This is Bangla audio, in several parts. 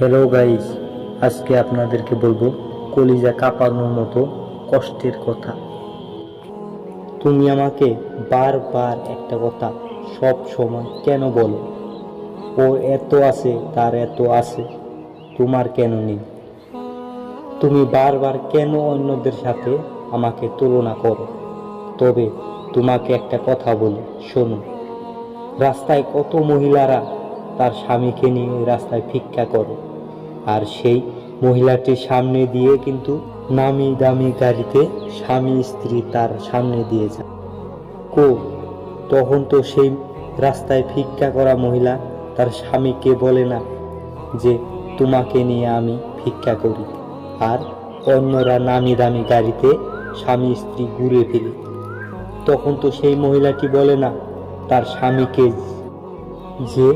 হ্যালো গাইস আজকে আপনাদেরকে বলব, কলিজা কাঁপানোর মতো কষ্টের কথা। তুমি আমাকে বারবার একটা কথা সব সময় কেন বলো? ও এত আছে, তার এত আছে, তোমার কেন নেই? তুমি বারবার কেন অন্যদের সাথে আমাকে তুলনা করো? তবে তোমাকে একটা কথা বলি, শোনো। রাস্তায় কত মহিলারা তার স্বামীকে নিয়ে রাস্তায় ভিক্ষা করে। আর সেই মহিলাটির সামনে দিয়ে কিন্তু নামি দামি গাড়িতে স্বামী স্ত্রী তার সামনে দিয়ে যায়। কো, তখন তো সেই রাস্তায় ভিক্ষা করা মহিলা তার স্বামীকে বলে না যে তোমাকে নিয়ে আমি ভিক্ষা করি। আর অন্যরা নামি দামি গাড়িতে স্বামী স্ত্রী ঘুরে ফেলে তখন তো সেই মহিলাটি বলে না তার স্বামীকে যে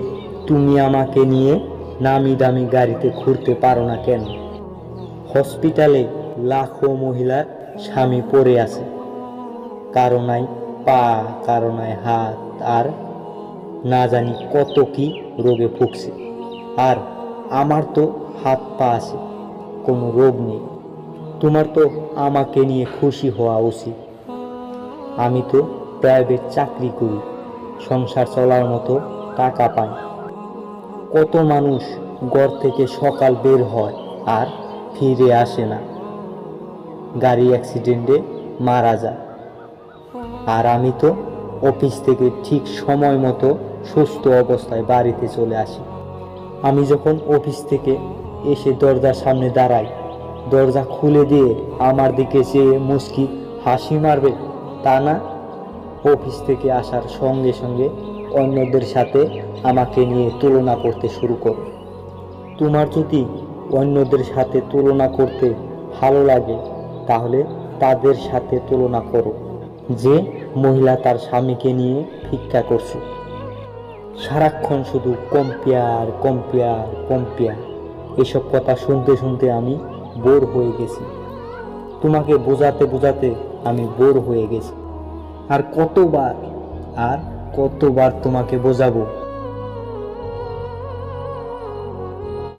তুমি আমাকে নিয়ে নামি দামি গাড়িতে ঘুরতে পারো না কেন? হসপিটালে লাখো মহিলার স্বামী পড়ে আছে। কারও নাই পা, কারও নাই হাত, আর না জানি কত কি রোগে ভুগছে। আর আমার তো হাত পা আছে, কোনো রোগ নেই। তোমার তো আমাকে নিয়ে খুশি হওয়া উচিত। আমি তো প্রাইভেট চাকরি করি, সংসার চলার মতো টাকা পাই। কত মানুষ ঘর থেকে সকাল বের হয় আর ফিরে আসে না। গাড়ি অ্যাক্সিডেন্টে মারা যায়। আর আমি তো অফিস থেকে ঠিক সময় মতো সুস্থ অবস্থায় বাড়িতে চলে আসি। আমি যখন অফিস থেকে এসে দরজার সামনে দাঁড়াই, দরজা খুলে দিয়ে আমার দিকে চেয়ে মুস্কি হাসি মারবে তা না অফিস থেকে আসার সঙ্গে সঙ্গে অন্যদের সাথে আমাকে নিয়ে তুলনা করতে শুরু করো। তোমার যদি অন্যদের সাথে তুলনা করতে ভালো লাগে, তাহলে তাদের সাথে তুলনা করো, যে মহিলা তার স্বামীকে নিয়ে ভিক্ষা করছে। সারাক্ষণ শুধু কম্পেয়ার কম্পেয়ার কম্পেয়ার, এসব কথা শুনতে শুনতে আমি বোর হয়ে গেছি। তোমাকে বোঝাতে বোঝাতে আমি বোর হয়ে গেছি। আর কতবার আর কতবার তোমাকে বোঝাবো?